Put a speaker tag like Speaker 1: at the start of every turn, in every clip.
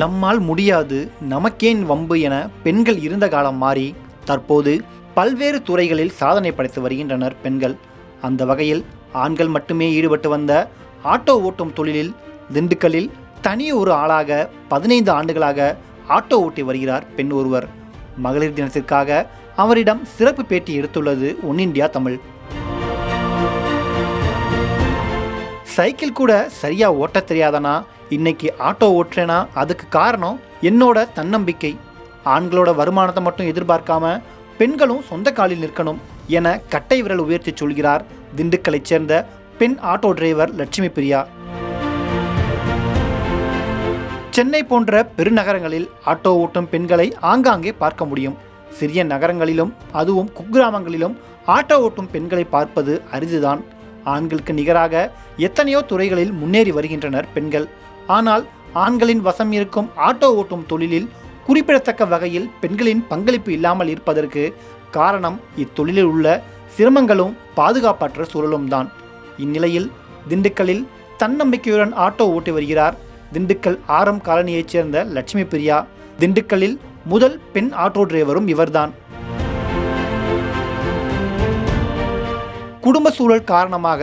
Speaker 1: நம்மால் முடியாது நமக்கேன் வம்பு என பெண்கள் இருந்த காலம் மாறி தற்போது பல்வேறு துறைகளில் சாதனை படைத்து வருகின்றனர் பெண்கள். அந்த வகையில் ஆண்கள் மட்டுமே ஈடுபட்டு வந்த ஆட்டோ ஓட்டும் தொழிலில் திண்டுக்கல்லில் தனி ஒரு ஆளாக பதினைந்து ஆண்டுகளாக ஆட்டோ ஓட்டி வருகிறார் பெண் ஒருவர். மகளிர் தினத்திற்காக அவரிடம் சிறப்பு பேட்டி எடுத்துள்ளது ஒன் இண்டியா தமிழ். சைக்கிள் கூட சரியாக ஓட்டத் தெரியாதனா? இன்னைக்கு ஆட்டோ ஓட்டுறேனா? அதுக்கு காரணம் என்னோட தன்னம்பிக்கை. ஆண்களோட வருமானத்தை மட்டும் எதிர்பார்க்காம பெண்களும் சொந்த காலில் நிற்கணும் என கட்டை விரல் உயர்த்தி சொல்கிறார் திண்டுக்கலைச் சேர்ந்த பெண் ஆட்டோ டிரைவர் லட்சுமி பிரியா. சென்னை போன்ற பெருநகரங்களில் ஆட்டோ ஓட்டும் பெண்களை ஆங்காங்கே பார்க்க முடியும். சிறிய நகரங்களிலும் அதுவும் குக்கிராமங்களிலும் ஆட்டோ ஓட்டும் பெண்களை பார்ப்பது அரிதுதான். ஆண்களுக்கு நிகராக எத்தனையோ துறைகளில் முன்னேறி வருகின்றனர் பெண்கள். ஆனால் ஆண்களின் வசம் இருக்கும் ஆட்டோ ஓட்டும் தொழிலில் குறிப்பிடத்தக்க வகையில் பெண்களின் பங்களிப்பு இல்லாமல் இருப்பதற்கு காரணம் இத்தொழிலில் உள்ள சிரமங்களும் பாதுகாப்பற்ற சூழலும் தான் இந்நிலையில் திண்டுக்கல்லில் தன்னம்பிக்கையுடன் ஆட்டோ ஓட்டி வருகிறார் திண்டுக்கல் ஆரம் காலனியைச் சேர்ந்த லட்சுமி பிரியா. திண்டுக்கல்லில் முதல் பெண் ஆட்டோ டிரைவரும் இவர்தான். குடும்ப சூழல் காரணமாக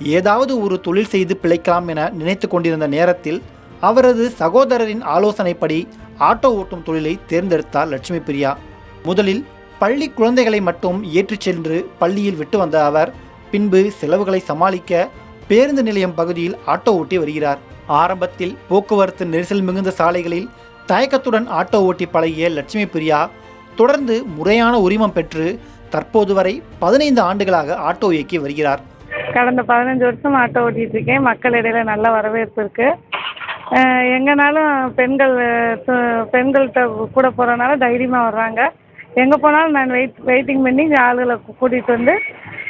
Speaker 1: ஏதாவது ஒரு தொழில் செய்து பிழைக்கலாம் என நினைத்து கொண்டிருந்த நேரத்தில் அவரது சகோதரரின் ஆலோசனைப்படி ஆட்டோ ஓட்டும் தொழிலை தேர்ந்தெடுத்தார் லட்சுமி பிரியா. முதலில் பள்ளி குழந்தைகளை மட்டும் ஏற்றிச் சென்று பள்ளியில் விட்டு வந்த அவர் பின்பு செலவுகளை சமாளிக்க பேருந்து நிலையம் பகுதியில் ஆட்டோ ஓட்டி வருகிறார். ஆரம்பத்தில் போக்குவரத்து நெரிசல் மிகுந்த சாலைகளில் தயக்கத்துடன் ஆட்டோ ஓட்டி பழகிய லட்சுமி பிரியா தொடர்ந்து முறையான உரிமம் பெற்று தற்போது வரை பதினைந்து ஆண்டுகளாக ஆட்டோ இயக்கி வருகிறார்.
Speaker 2: கடந்த பதினஞ்சு வருஷம் ஆட்டோ ஓட்டிகிட்டு இருக்கேன் மக்கள் இடையில நல்ல வரவேற்பு இருக்குது எங்கேனாலும் பெண்கள் பெண்கள்கிட்ட கூட போகிறனால தைரியமாக வர்றாங்க. எங்கே போனாலும் நான் வெயிட் வெயிட்டிங் பண்ணி ஆளுகளை கூட்டிகிட்டு வந்து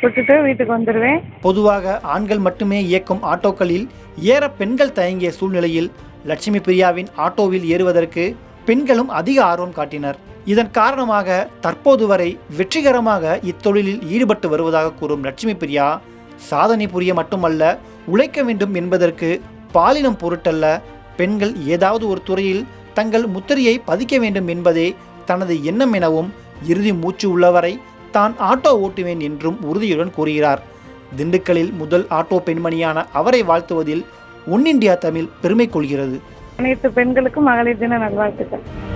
Speaker 2: விட்டுட்டு வீட்டுக்கு வந்துடுவேன்
Speaker 1: பொதுவாக ஆண்கள் மட்டுமே இயக்கும் ஆட்டோக்களில் ஏற பெண்கள் தயங்கிய சூழ்நிலையில் லட்சுமி பிரியாவின் ஆட்டோவில் ஏறுவதற்கு பெண்களும் அதிக ஆர்வம் காட்டினர். இதன் காரணமாக தற்போது வரை வெற்றிகரமாக இத்தொழிலில் ஈடுபட்டு வருவதாக கூறும் லட்சுமி பிரியா சாதனை புரிய மட்டுமல்ல உழைக்க வேண்டும் என்பதற்கு பாலினம் பொருட்டல்ல. பெண்கள் ஏதாவது ஒரு துறையில் தங்கள் முத்திரையை பதிக்க வேண்டும் என்பதே தனது எண்ணம் எனவும் இறுதி மூச்சு உள்ளவரை தான் ஆட்டோ ஓட்டுவேன் என்றும் உறுதியுடன் கூறுகிறார். திண்டுக்கலில் முதல் ஆட்டோ பெண்மணியான அவரை வாழ்த்துவதில் ஒன் இந்தியா தமிழ் பெருமை கொள்கிறது.
Speaker 2: அனைத்து பெண்களுக்கும் மகளிர் தின நல்வாழ்த்துக்கள்.